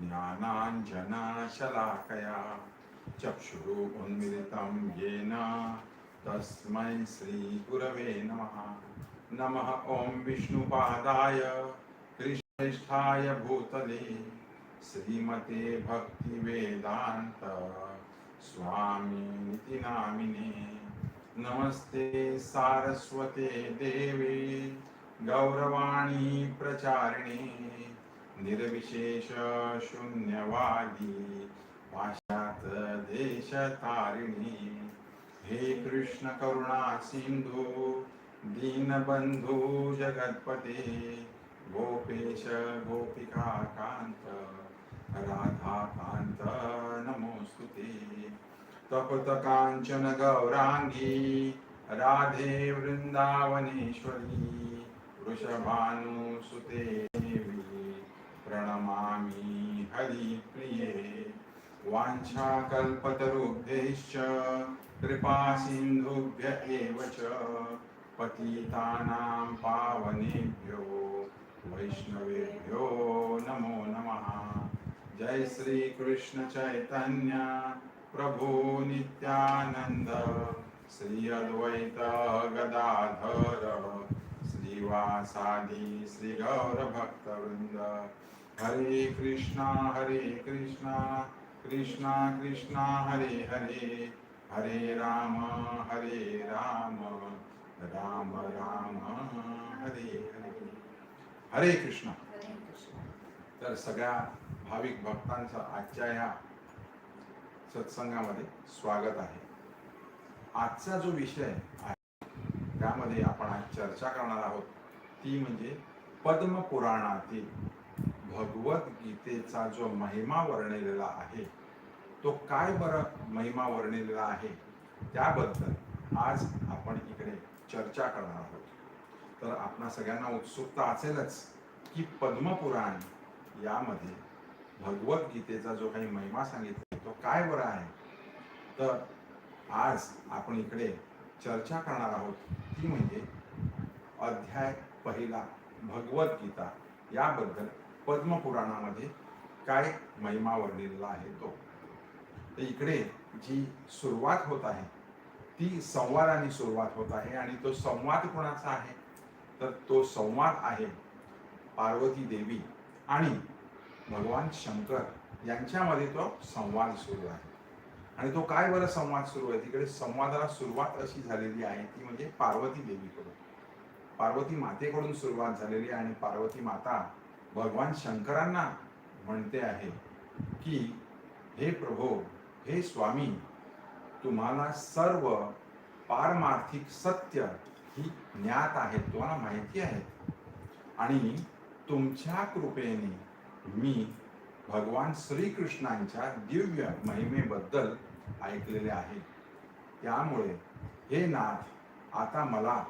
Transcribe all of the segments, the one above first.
ज्ञानाञ्जनाशलाकया चक्षुरुन्मिलितं येन तस्मै श्रीगुरवे नमः। नमः ॐ विष्णुपादाय कृष्णेष्ठाय भूतले श्रीमते भक्तिवेदान्त स्वामीति नामिने। नमस्ते सारस्वते देवे गौरवाणी प्रचारिणे। निर्विशेष शून्यवादी पाश्चात देशतारिणी। हे कृष्ण करुणा सिंधू दीनबंधू जगतपते गोपेश गोपिका कांत राधा कांत नमोस्तुते तपत कांचन गौरांगी राधे वृंदावनेश्वरी वृषभानुसुते। प्रणमामि हरिप्रिये वाञ्छाकल्पतरुभ्यश्च कृपासिन्धुभ्य एव च पतितानां पावनेभ्यो वैष्णवेभ्यो नमो नमः। जय श्री कृष्ण चैतन्य नित्यानन्द श्री अद्वैत गदाधर श्रीवासादि श्रीगौरभक्तवृन्द। हरे कृष्णा हरे कृष्णा कृष्णा कृष्णा हरे हरे। हरे राम हरे राम राम राम हरे हरे। हरे कृष्ण। तर सगळ्या भाविक भक्तांचं आजच्या ह्या सत्संगामध्ये स्वागत आहे. आजचा जो विषय आहे त्यामध्ये आपण आज चर्चा करणार आहोत ती म्हणजे पद्मपुराणातील भगवद्गीतेचा जो महिमा वर्णिलेला आहे तो काय बरं महिमा वर्णिलेला आहे? त्याबद्दल आज आपण इकडे चर्चा करणार आहोत. तर आपणा सगळ्यांना उत्सुकता असेलच की पद्मपुराण यामध्ये भगवद्गीतेचा जो काही महिमा सांगितला तो काय बरं आहे? तर आज आपण इकडे चर्चा करणार आहोत. ती म्हणजे अध्याय पहिला भगवद्गीता याबद्दल पद्मपुराणामध्ये काय महिमा वर्णिलेला आहे तो? तर इकडे जी सुरुवात होत आहे ती संवादाने सुरुवात होत आहे आणि तो संवाद कोणाचा आहे? तर तो संवाद आहे पार्वती देवी आणि भगवान शंकर यांच्यामध्ये तो संवाद सुरू आहे. आणि तो काय बरं संवाद सुरू आहे? तिकडे संवादाला सुरुवात अशी झालेली आहे ती म्हणजे पार्वती देवीकडून. पार्वती मातेकडून सुरुवात झालेली आहे आणि पार्वती माता भगवान शंकरांना म्हणते आहे की हे प्रभो हे स्वामी तुम्हाला सर्व पारमार्थिक सत्य ही ज्ञात आहे तुम्हाला माहिती आहे. आणि तुमच्या कृपेने मी भगवान श्रीकृष्णांच्या दिव्य महिमेबद्दल ऐकलेले आहे. त्यामुळे हे नाथ आता मला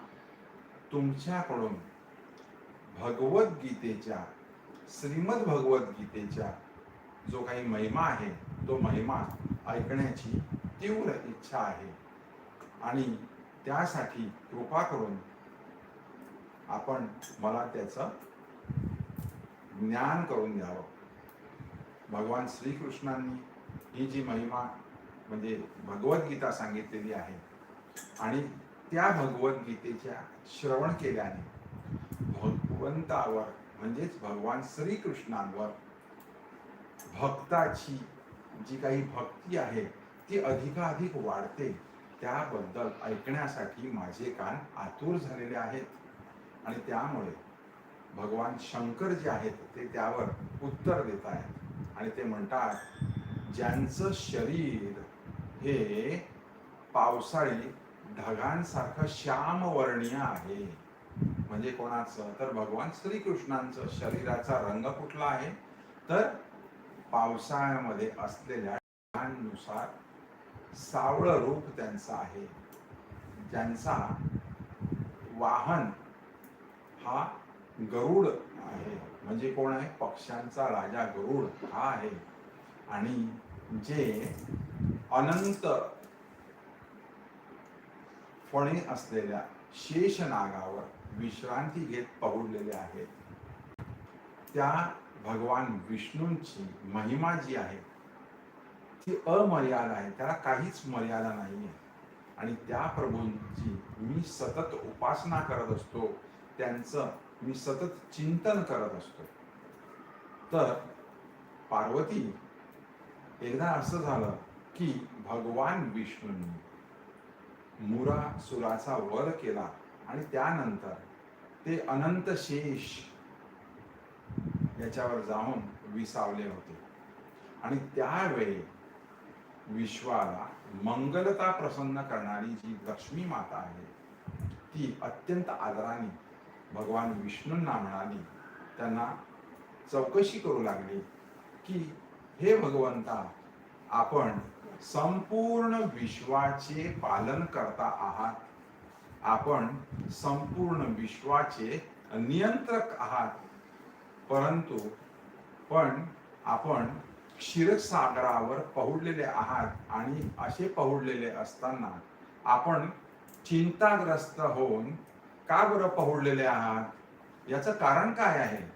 तुमच्याकडून भगवद्गीतेच्या श्रीमद भगवद्गीतेच्या जो काही महिमा आहे तो महिमा ऐकण्याची तीव्र इच्छा आहे. आणि त्यासाठी कृपा करून आपण मला त्याचं ज्ञान करून द्यावं. भगवान श्रीकृष्णांनी ही जी महिमा म्हणजे भगवद्गीता सांगितलेली आहे आणि त्या भगवद्गीतेच्या श्रवण केल्याने भगवंतावर म्हणजेच भगवान श्रीकृष्णांवर भक्ताची जी काही भक्ती आहे ती अधिकाधिक वाढते. त्याबद्दल ऐकण्यासाठी माझे कान आतुर झालेले आहेत. आणि त्यामुळे भगवान शंकर जे आहेत ते त्यावर उत्तर देत आहेत. आणि ते म्हणतात ज्यांचं शरीर हे पावसाळी ढगांसारखं श्यामवर्णीय आहे. म्हणजे कोणाचं? तर भगवान श्रीकृष्णांचं शरीराचा रंग कुठला आहे? तर पावसाळ्यामध्ये असलेल्या ढगांनुसार सावळं रूप त्यांचं आहे. ज्यांचा वाहन हा गरुड आहे. म्हणजे कोण आहे? पक्ष्यांचा राजा गरुड हा आहे. आणि जे अनंत फणे असलेल्या शेष नागावर विश्रांती घेत पहुडलेले आहेत. त्या भगवान विष्णूंची महिमा जी आहे ती अमर्याद आहे. त्याला काहीच मर्यादा नाही आहे आणि त्या प्रभूंची मी सतत उपासना करत असतो. त्यांचं मी सतत चिंतन करत असतो. तर पार्वती एकदा असं झालं की भगवान विष्णूंनी मुरा सुराचा वर केला. आणि त्यानंतर ते अनंत शेष याच्यावर जाऊन विसावले होते. आणि त्यावेळी विश्वाला मंगलता प्रसन्न करणारी जी लक्ष्मी माता आहे ती अत्यंत आदराने भगवान विष्णूंना म्हणाली त्यांना चौकशी करू लागली की हे भगवंता आपण संपूर्ण विश्वाचे पालन करता आहात. आपण संपूर्ण विश्वाचे नियंत्रक आहात. परंतु पण आपण क्षीरसागरावर पहुडलेले आहात आणि असे पहुडलेले असताना आपण चिंताग्रस्त होऊन का बरं पहुडलेले आहात? याचं कारण काय आहे?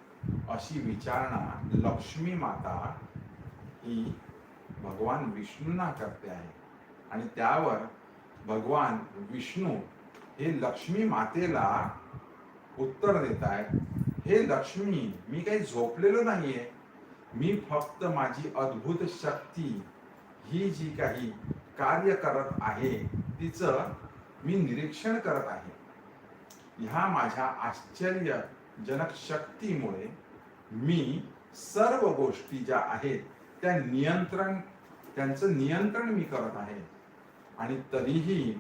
अशी विचारणा लक्ष्मी माता ही भगवान विष्णूंना करते आहे. आणि त्यावर भगवान विष्णू हे लक्ष्मी मातेला उत्तर देत आहेत हे लक्ष्मी मी काही झोपलेलो नाहीये. मी फक्त माझी अद्भुत शक्ती ही जी काही कार्य करत आहे तिचं मी निरीक्षण करत आहे. ह्या माझ्या आश्चर्यजनक शक्तीमुळे मी सर्व गोष्टी ज्या आहेत त्या नियंत्रण त्यांचं नियंत्रण मी करत आहे. आणि तरीही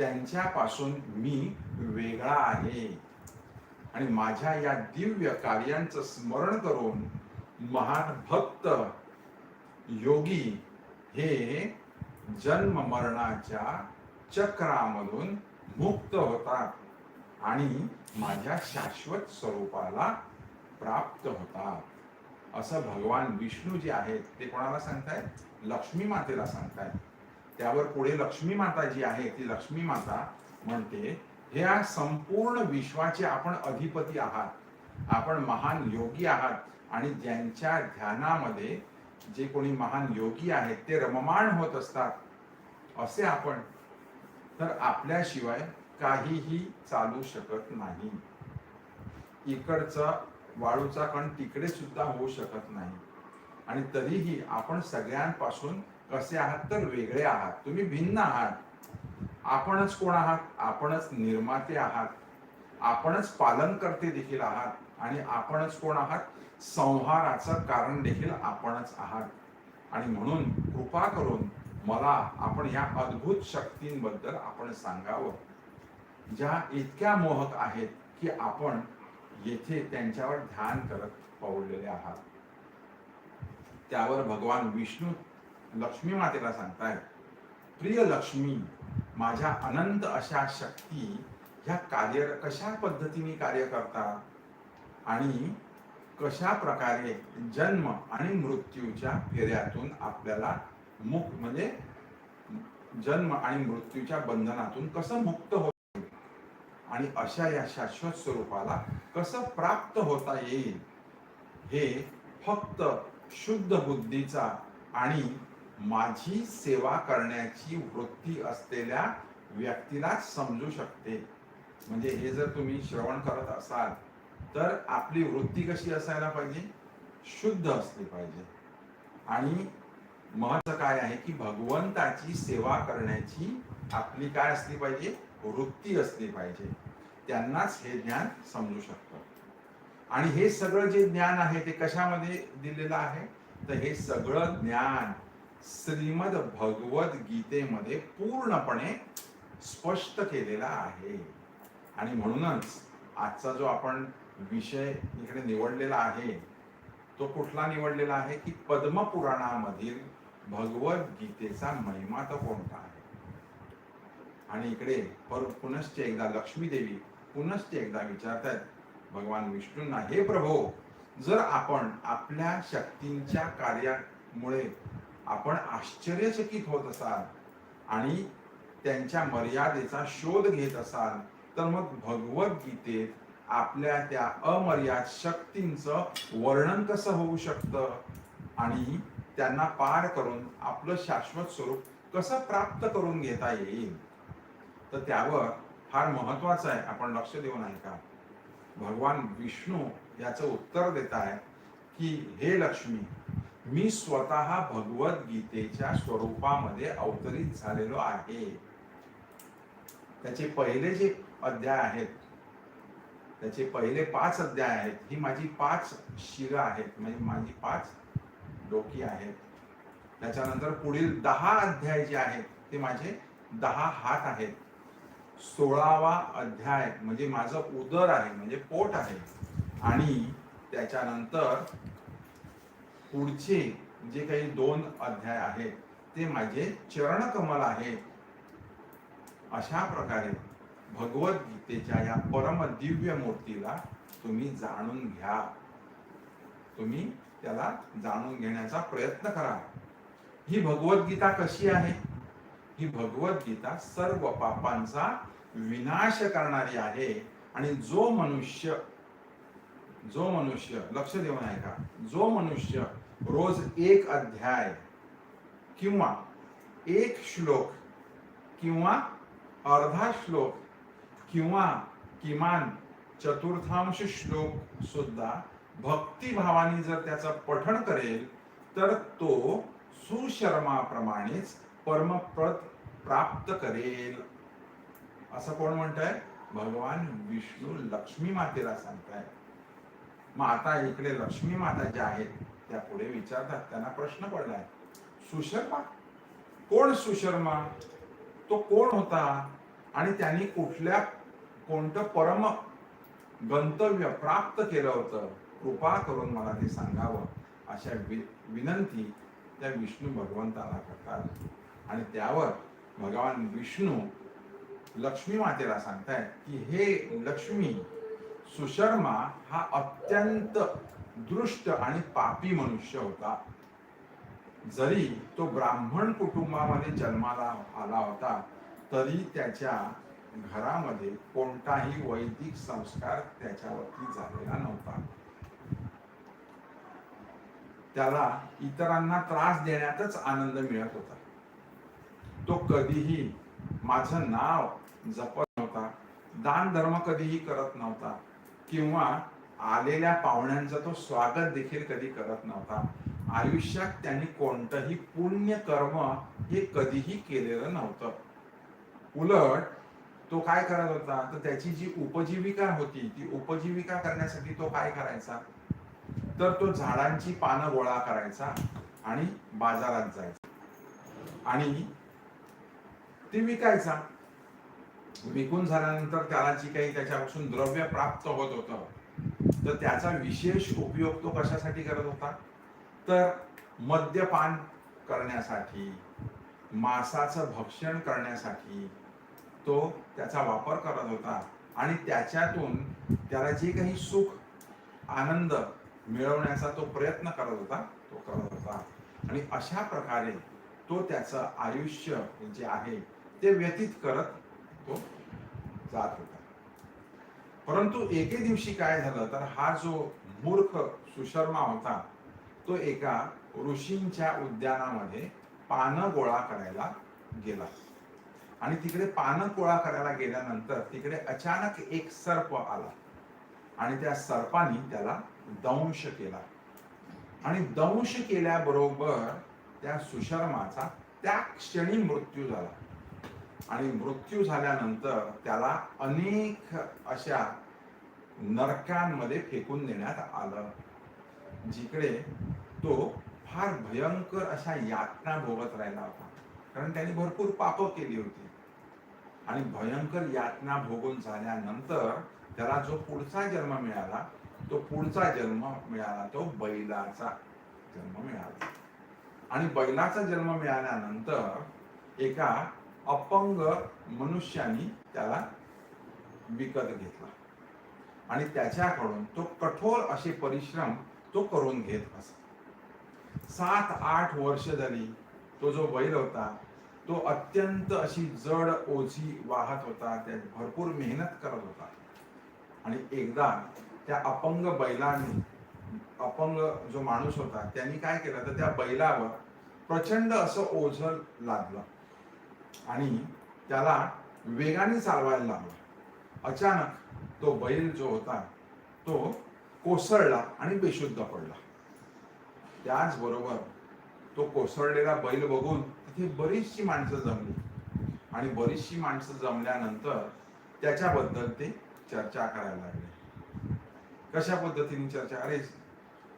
त्यांच्यापासून मी वेगळा आहे. आणि माझ्या या दिव्य कार्यांचं स्मरण करून महान भक्त योगी हे जन्म मरणाच्या चक्रामधून मुक्त होतात आणि माझ्या शाश्वत स्वरूपाला प्राप्त होतात. असं भगवान विष्णू जे आहेत. ते कोणाला सांगतायत? लक्ष्मी मातेला सांगतायत. त्यावर पुढे लक्ष्मी माता जी आहे ती लक्ष्मी माता म्हणते ह्या संपूर्ण विश्वाचे आपण अधिपती आहात. आपण महान योगी आहात. आणि ज्यांच्या ध्यानामध्ये जे कोणी महान योगी आहेत ते रममाण होत असतात. असे आपण. तर आपल्याशिवाय काहीही चालू शकत नाही. इकडचा वाळूचा कण तिकडे सुद्धा होऊ शकत नाही. आणि तरीही आपण सगळ्यांपासून कसे आहात तर वेगळे आहात. तुम्ही भिन्न आहात. आपणच कोण आहात? आपणच निर्माते आहात. आपणच पालन करते देखील आहात. आणि आपणच कोण आहात? संहाराचं कारण देखील आपणच आहात. आणि म्हणून कृपा करून मला आपण ह्या अद्भुत शक्तींबद्दल आपण सांगावं. ज्या इतक्या मोहक आहेत की आपण येथे त्यांच्यावर ध्यान करत पावलेले आहात. त्यावर भगवान विष्णू लक्ष्मी मातेला सांगताय प्रिय लक्ष्मी माझ्या अनंत अशा शक्ती ह्या कार्य कशा पद्धतीने कार्य करतात आणि कशा प्रकारे जन्म आणि मृत्यूच्या फेऱ्यातून आपल्याला मुक्त म्हणजे जन्म आणि मृत्यूच्या बंधनातून कसं मुक्त होत आणि अशा या शाश्वत स्वरूपाला कसं प्राप्त होता येईल? हे फक्त शुद्ध बुद्धीचा आणि माझी सेवा करण्याची वृत्ती असलेल्या व्यक्तीलाच समजू शकते. म्हणजे हे जर तुम्ही श्रवण करत असाल तर आपली वृत्ती कशी असायला पाहिजे? शुद्ध असली पाहिजे. आणि महत्त्व काय आहे की भगवंताची सेवा करण्याची आपली काय असली पाहिजे? वृत्ती असली पाहिजे. त्यांनाच हे ज्ञान समजू शकतं. आणि हे सगळं जे ज्ञान आहे ते कशामध्ये दिलेलं आहे? तर हे सगळं ज्ञान श्रीमद भगवत गीतेमध्ये पूर्णपणे स्पष्ट केलेला आहे. आणि म्हणूनच आजचा जो आपण विषय इकडे निवडलेला आहे तो कुठला निवडलेला आहे की पद्मपुराणामधील भगवद्गीतेचा महिमा तो कोणता आहे? आणि इकडे पर पुनश्च एकदा लक्ष्मी देवी पुनश्च एकदा विचारतात भगवान विष्णूंना हे प्रभो जर आपण आपल्या शक्तींच्या कार्यामुळे आपण आश्चर्यचकित होत असाल आणि त्यांच्या मर्यादेचा शोध घेत असाल तर मग भगवद्गीतेत आपल्या त्या अमर्याद शक्तींचं वर्णन कसं होऊ शकतं? आणि त्यांना पार करून आपलं शाश्वत स्वरूप कसं प्राप्त करून घेता येईल? तर त्यावर फार महत्वाचं आहे. आपण लक्ष देऊन ऐका भगवान विष्णू याचं उत्तर देत आहे की हे लक्ष्मी मी स्वतः भगवद्गीतेच्या स्वरूपामध्ये अवतरित झालेलो आहे. त्याचे पहिले जे अध्याय आहेत त्याचे पहिले पाच अध्याय आहेत ही माझी पाच शिर आहेत म्हणजे माझी पाच डोकी आहेत. त्याच्यानंतर पुढील दहा अध्याय जे आहेत ते माझे दहा हात आहेत. सोळावा अध्याय म्हणजे माझं उदर आहे म्हणजे पोट आहे. आणि त्याच्यानंतर पुढचे जे काही दोन अध्याय आहेत ते माझे चरणकमल आहे अशा प्रकारे भगवद्गीतेच्या या परम दिव्य मूर्तीला तुम्ही जाणून घ्या. तुम्ही त्याला जाणून घेण्याचा प्रयत्न करा. ही भगवद्गीता कशी आहे? ही भगवद्गीता सर्व पापांचा विनाश करणारी आहे आणि जो मनुष्य जो मनुष्य लक्ष देऊन ऐका. जो मनुष्य रोज एक अध्याय किंवा एक श्लोक किंवा अर्धा श्लोक किंवा किमान चतुर्थांश श्लोक सुद्धा भक्तिभावाने जर त्याचं पठण करेल तर तो सुशर्माप्रमाणेच परमपद प्राप्त करेल. असं कोण म्हणतंय? भगवान विष्णू लक्ष्मी मातेला सांगताय मग आता इकडे लक्ष्मी माता ज्या आहेत त्या पुढे विचारतात त्यांना प्रश्न पडलाय. सुशर्मा? कोण सुशर्मा? तो कोण होता? आणि त्यांनी कुठल्या कोणतं परम गंतव्य प्राप्त केलं होतं? कृपा करून मला ते सांगावं. अशा वि विनंती त्या विष्णू भगवंताला करतात. आणि त्यावर भगवान विष्णू लक्ष्मी मातेला सांगतायत की हे लक्ष्मी सुशर्मा हा अत्यंत दृष्ट आणि पापी मनुष्य होता. जरी तो ब्राह्मण कुटुंबामध्ये जन्माला आला होता तरी त्याच्या घरामध्ये कोणताही वैदिक संस्कार त्याच्यावरती झालेला नव्हता. त्याला इतरांना त्रास देण्यातच आनंद मिळत होता. तो कधीही माझं नाव जपत नव्हता दान धर्म कधीही करत नव्हता. किंवा आलेल्या पाहुण्यांचा तो स्वागत देखील कधी करत नव्हता. आयुष्यात त्यांनी कोणतंही पुण्य कर्म हे कधीही केलेलं नव्हतं. उलट तो काय करत होता? तर त्याची जी उपजीविका होती ती उपजीविका करण्यासाठी तो काय करायचा? तर तो झाडांची पानं गोळा करायचा आणि बाजारात जायचा. आणि ती विकायचा. विकून झाल्यानंतर त्याला जी काही त्याच्यापासून द्रव्य प्राप्त होत होतं. तर त्याचा विशेष उपयोग तो कशासाठी करत होता? तर मद्यपान करण्यासाठी मांसाचं भक्षण करण्यासाठी तो त्याचा वापर करत होता. आणि त्याच्यातून त्याला जे काही सुख आनंद मिळवण्याचा तो प्रयत्न करत होता तो करत होता. आणि अशा प्रकारे तो त्याचं आयुष्य जे आहे ते व्यतीत करत तो जात होता. परंतु एके दिवशी काय झालं तर हा जो मूर्ख सुशर्मा होता तो एका ऋषींच्या उद्यानामध्ये पानं गोळा करायला गेला. आणि तिकडे पानं गोळा करायला गेल्यानंतर तिकडे अचानक एक सर्प आला. आणि त्या सर्पाने त्याला दंश केला. आणि दंश केल्याबरोबर त्या सुशर्माचा त्या क्षणी मृत्यू झाला. आणि मृत्यू झाल्यानंतर त्याला अनेक अशा नरकांमध्ये फेकून देण्यात आलं. जिकडे तो फार भयंकर अशा यातना भोगत राहिला होता. कारण त्याने भरपूर पाप केली होती. आणि भयंकर यातना भोगून झाल्यानंतर त्याला जो पुढचा जन्म मिळाला तो पुढचा जन्म मिळाला तो बैलाचा जन्म मिळाला. आणि बैलाचा जन्म मिळाल्यानंतर एका अपंग मनुष्याने त्याला विकत घेतला. आणि त्याच्याकडून तो कठोर असे परिश्रम तो करून घेत असे. सात आठ वर्ष झाली तो जो बैल होता तो अत्यंत अशी जड ओझी वाहत होता त्यात भरपूर मेहनत करत होता. आणि एकदा त्या अपंग बैलाने अपंग जो माणूस होता त्यांनी काय केलं? तर त्या बैलावर प्रचंड असं ओझं लादलं आणि त्याला वेगाने चालवायला लागला. अचानक तो बैल जो होता तो कोसळला आणि बेशुद्ध पडला. त्याचबरोबर तो कोसळलेला बैल बघून तिथे बरीचशी माणसं जमली. आणि बरीचशी माणसं जमल्यानंतर त्याच्याबद्दल ते चर्चा करायला लागले. कशा पद्धतीने चर्चा? अरे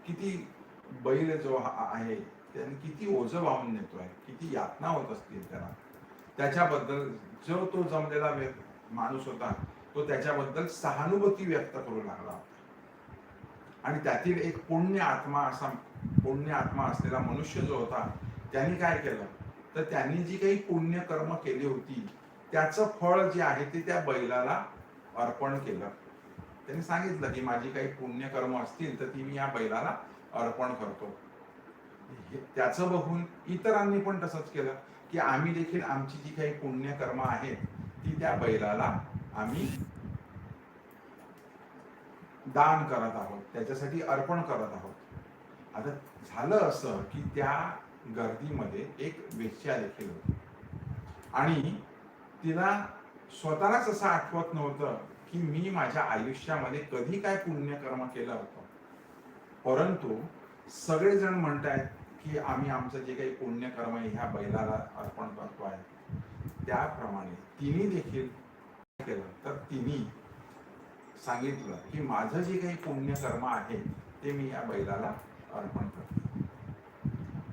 किती बैल जो आहे त्याने किती ओझं वाहून नेतोय किती यातना होत असतील त्याला. त्याच्याबद्दल जो तो जमलेला व्य- माणूस होता तो त्याच्याबद्दल सहानुभूती व्यक्त करू लागला होता. आणि त्यातील एक पुण्य आत्मा असा पुण्य आत्मा असलेला मनुष्य जो होता त्यांनी काय केलं? तर त्यांनी जी काही पुण्य कर्म केली होती त्याचं फळ जे आहे ते त्या बैलाला अर्पण केलं. त्यांनी सांगितलं की माझी काही पुण्यकर्म असतील तर ती मी या बैलाला अर्पण करतो. हे- त्याचं बघून इतरांनी पण तसंच केलं. की आम्ही देखील आमची जी काही पुण्यकर्म आहेत ती त्या बैलाला आम्ही दान करत आहोत. त्याच्यासाठी अर्पण करत आहोत. आता झालं असं की त्या गर्दीमध्ये एक वेश्या देखील होती. आणि तिला स्वतःलाच असं आठवत नव्हतं की मी माझ्या आयुष्यामध्ये कधी काय पुण्यकर्म केलं होतं. परंतु सगळेजण म्हणतायत की आम्ही आमचं जे काही पुण्यकर्म आहे ह्या बैलाला अर्पण करतो आहे. त्याप्रमाणे तिने देखील काय केलं. तर तिने सांगितलं की माझं जे काही पुण्यकर्म आहे ते मी या बैलाला अर्पण करतो.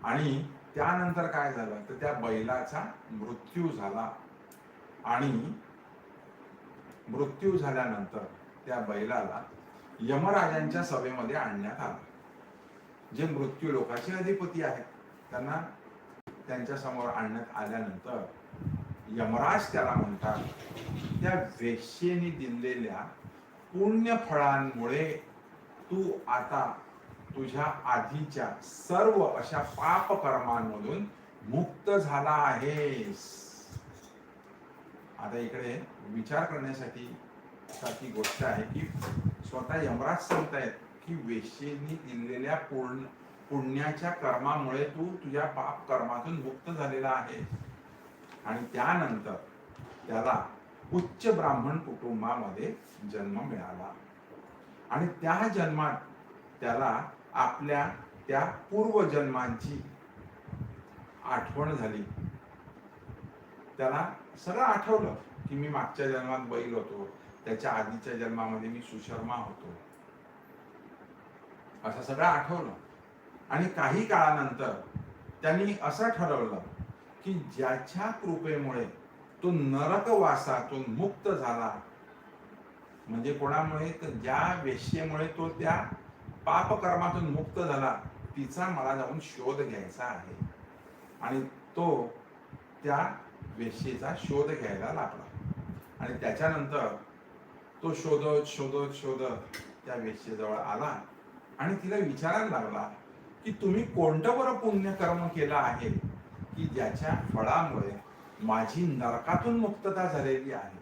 आणि त्यानंतर काय झालं? तर त्या बैलाचा मृत्यू झाला. आणि मृत्यू झाल्यानंतर त्या बैलाला यमराजांच्या सभेमध्ये आणण्यात आलं. जे मृत्यू लोकाचे अधिपती आहेत त्यांना त्यांच्यासमोर आणण्यात आल्यानंतर यमराज त्याला म्हणतात त्या वेश्येने दिलेल्या पुण्य फळांमुळे तू आता तुझ्या आधीच्या सर्व अशा पाप कर्मांमधून मुक्त झाला आहेस. आता इकडे विचार करण्यासाठी साठी गोष्ट आहे की स्वतः यमराज सांगतायत की वेश्येनी दिलेल्या पूर्ण पुण्याच्या कर्मामुळे तू तुझ्या पाप कर्मातून मुक्त झालेला आहे आणि त्यानंतर त्याला उच्च ब्राह्मण कुटुंबामध्ये जन्म मिळाला. आणि त्या जन्मात त्याला आपल्या त्या पूर्वजन्मांची आठवण झाली. त्याला सगळं आठवलं की मी मागच्या जन्मात बैल होतो. त्याच्या आधीच्या जन्मामध्ये मी सुशर्मा होतो. असं सगळं आठवलं. आणि काही काळानंतर त्यांनी असं ठरवलं की ज्याच्या कृपेमुळे तो नरकवासातून मुक्त झाला. म्हणजे कोणामुळे? तर ज्या वेश्येमुळे तो त्या पापकर्मातून मुक्त झाला तिचा मला जाऊन शोध घ्यायचा आहे. आणि तो त्या वेश्येचा शोध घ्यायला लागला. आणि त्याच्यानंतर तो शोधत शोधत शोधत त्या वेश्येजवळ आला. आणि तिला विचारायला लागला की तुम्ही कोणतं बरं पुण्य कर्म केलं आहे की ज्याच्या फळामुळे माझी नरकातून मुक्तता झालेली आहे?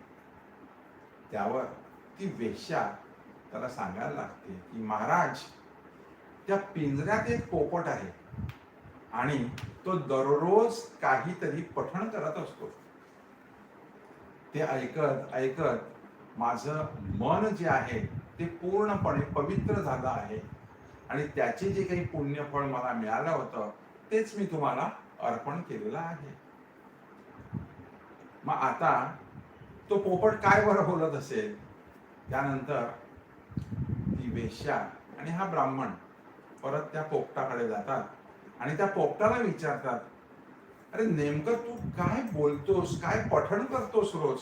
त्यावर ती वेश्या त्याला सांगायला लागते की महाराज त्या पिंजऱ्यात एक पोपट आहे आणि तो दररोज काहीतरी पठण करत असतो. ते ऐकत ऐकत माझं मन जे आहे ते पूर्णपणे पवित्र झालं आहे. आणि त्याचे जे काही पुण्यफळ मला मिळालं होतं तेच मी तुम्हाला अर्पण केलेलं आहे. मग आता तो पोपट काय बरं बोलत असेल? त्यानंतर ती वेश्या आणि हा ब्राह्मण परत त्या पोपटाकडे जातात आणि त्या पोपटाला विचारतात अरे नेमकं तू काय बोलतोस? काय पठण करतोस रोज?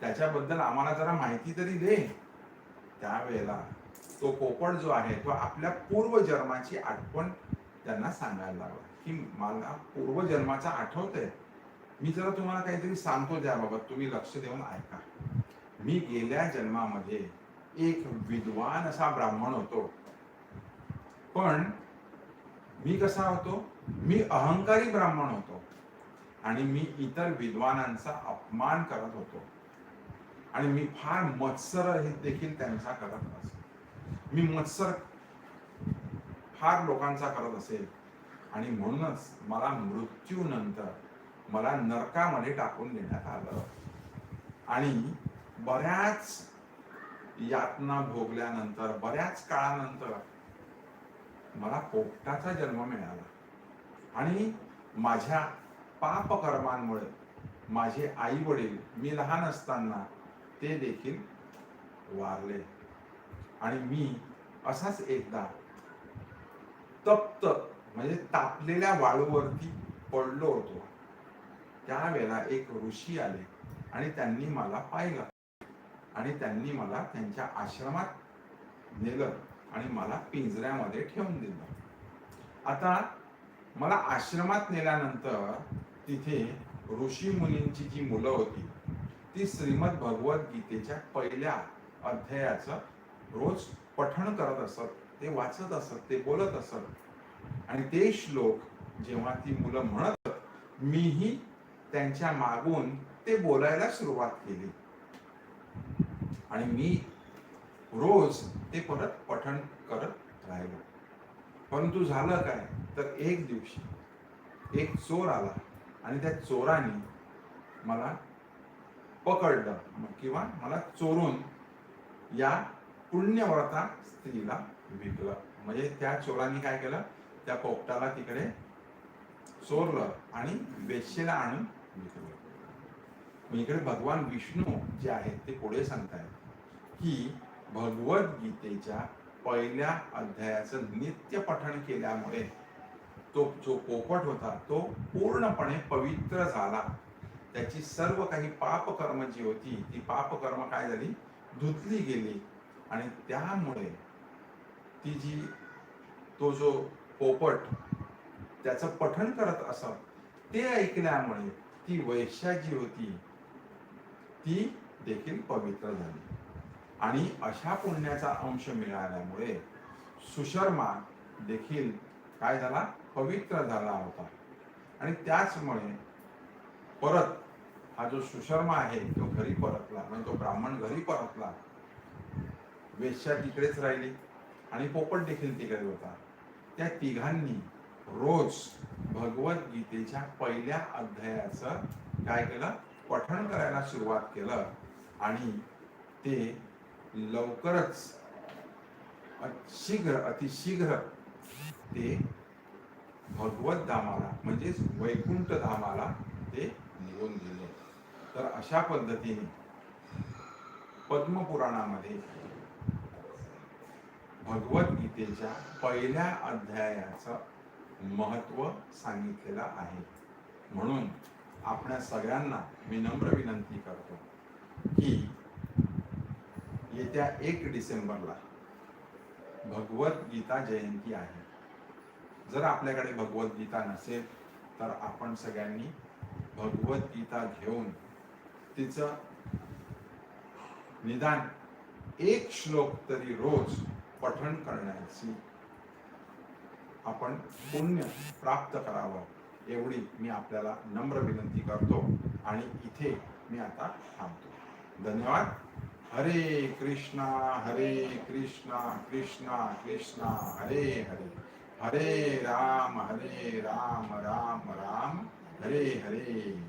त्याच्याबद्दल आम्हाला जरा माहिती तरी दे. त्यावेळेला तो पोपट जो आहे तो आपल्या पूर्वजन्माची आठवण त्यांना सांगायला लागला. की मला पूर्वजन्माचा आठवतंय. मी जरा तुम्हाला काहीतरी सांगतो त्याबाबत. तुम्ही लक्ष देऊन ऐका. मी गेल्या जन्मामध्ये एक विद्वान असा ब्राह्मण होतो. पण मी कसा होतो? मी अहंकारी ब्राह्मण होतो. आणि मी इतर विद्वानांचा अपमान करत होतो. आणि मी फार मत्सर हे देखील त्यांचा करत होतो. मी मत्सर फार लोकांचा करत असेल. आणि म्हणूनच मला मृत्यूनंतर मला नरकामध्ये टाकून देण्यात आलं. आणि बऱ्याच यातना भोगल्यानंतर बऱ्याच काळानंतर मला पोपटाचा जन्म मिळाला. आणि माझ्या पापकर्मांमुळे माझे आई वडील मी लहान असताना ते देखील वारले. आणि मी असाच एकदा तप्त म्हणजे तापलेल्या वाळूवरती पडलो होतो. त्यावेळेला एक ऋषी आले आणि त्यांनी मला पाहिलं आणि त्यांनी मला त्यांच्या आश्रमात नेलं आणि मला पिंजऱ्यामध्ये ठेवून दिलं. आता मला आश्रमात नेल्यानंतर तिथे ऋषी मुनींची जी मुलं होती ती श्रीमद भगवद्गीतेच्या पहिल्या अध्यायाचं रोज पठण करत असत ते वाचत असत ते बोलत असत. आणि ते श्लोक जेव्हा ती मुलं म्हणत मीही त्यांच्या मागून ते बोलायला सुरुवात केली. आणि मी रोज ते परत पठण करत राहिलो. परंतु झालं काय? तर एक दिवशी एक चोर आला आणि त्या चोराने मला पकडलं किंवा मला चोरून या पुण्यव्रता स्त्रीला विकलं म्हणजे त्या चोरांनी काय केलं? त्या पोपटाला तिकडे चोरलं आणि वेश्येला आणून विकलं इकडे भगवान विष्णू जे आहेत ते पुढे सांगतायत की भगवद्गीतेच्या पहिल्या अध्यायाचं नित्य पठण केल्यामुळे तो जो पोपट होता तो पूर्णपणे पवित्र झाला. त्याची सर्व काही पापकर्म जी होती ती पापकर्म काय झाली? धुतली गेली. आणि त्यामुळे ती जी तो जो पोपट त्याचं पठण करत असत ते ऐकल्यामुळे ती वैश्या जी होती. ती देखील पवित्र झाली. आणि अशा पुण्याचा अंश मिळाल्यामुळे सुशर्मा देखील काय झाला? पवित्र झाला होता. आणि त्याचमुळे परत हा जो सुशर्मा आहे तो घरी परतला. म्हणजे तो ब्राह्मण घरी परतला. वेश्या तिकडेच राहिली आणि पोपट देखील तिकडे होता. त्या तिघांनी रोज भगवद्गीतेच्या पहिल्या अध्यायाचं काय केलं? पठण करायला सुरुवात केलं. आणि ते लवकरच शीघ्र अतिशीघ्र ते भगवत धामाला म्हणजेच वैकुंठ धामाला ते निघून गेले. तर अशा पद्धतीने पद्मपुराणामध्ये भगवद्गीतेच्या पहिल्या अध्यायाचं महत्त्व सांगितलेलं आहे. म्हणून आपल्या सगळ्यांना मी नम्र विनंती करतो की येत्या एक डिसेंबरला भगवद्गीता जयंती आहे. जर आपल्याकडे भगवद्गीता नसेल तर आपण सगळ्यांनी भगवद्गीता घेऊन तिचं निदान एक श्लोक तरी रोज पठण करण्याची आपण पुण्य प्राप्त करावं एवढी मी आपल्याला नम्र विनंती करतो आणि इथे मी आता थांबतो. धन्यवाद. हरे कृष्णा हरे कृष्णा कृष्णा कृष्णा हरे हरे. हरे राम हरे राम राम राम हरे हरे.